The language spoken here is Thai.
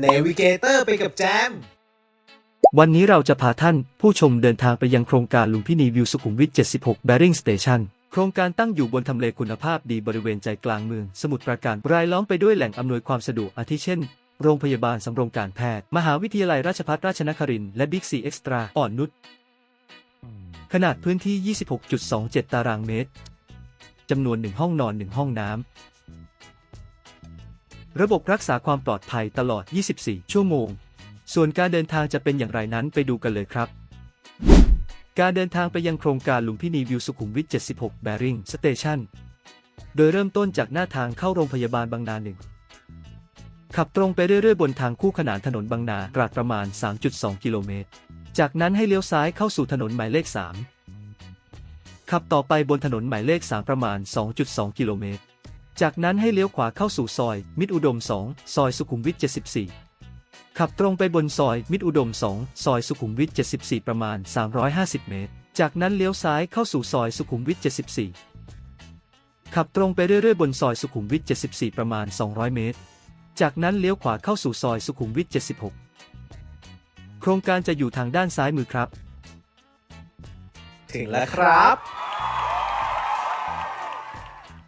เนวิเกเตอร์ไปกับแจม วันนี้เราจะพาท่านผู้ชมเดินทางไปยังโครงการลุมพินีวิวสุขุมวิท 76 Bearing Station โครงการตั้งอยู่บนทำเลคุณภาพดีบริเวณใจกลางเมือง สมุทรปราการรายล้อมไปด้วยแหล่งอำนวยความสะดวกอาทิเช่น โรงพยาบาลสำโรงการแพทย์ มหาวิทยาลัยราชภัฏราชนครินทร์และบิ๊กซีเอ็กซ์ตร้าอ่อนนุชขนาดพื้นที่ 26.27 ตารางเมตรจำนวน 1 ห้องนอน 1 ห้องน้ำ ระบบรักษาความปลอดภัยตลอด 24 ชั่วโมง ส่วนการเดินทางจะเป็นอย่างไรนั้นไปดูกันเลยครับ การเดินทางไปยังโครงการลุมพินีวิวสุขุมวิท 76 Bearing Station โดยเริ่มต้นจากหน้าทางเข้าโรงพยาบาลบางนาหนึ่ง ขับตรงไปเรื่อยๆ บนทางคู่ขนานถนนบางนาตราดประมาณ 3.2 กิโลเมตร จากนั้นให้เลี้ยวซ้ายเข้าสู่ถนนหมายเลข 3 ขับต่อไปบนถนนหมายเลข 3 ประมาณ 2.2 กิโลเมตร จากนั้นให้เลี้ยวขวาเข้าสู่ซอย มิตรอุดม 2 ซอยสุขุมวิท 74 ขับตรงไปบนซอย มิตรอุดม 2 ซอยสุขุมวิท 74 ประมาณ 350 เมตร จากนั้นเลี้ยวซ้ายเข้าสู่ซอยสุขุมวิท 74 ขับตรงไปเรื่อยๆ บนซอยสุขุมวิท 74 ประมาณ 200 เมตร จากนั้นเลี้ยวขวาเข้าสู่ซอยสุขุมวิท 76 โครงการจะอยู่ทางด้านซ้ายมือครับ ถึงแล้วครับ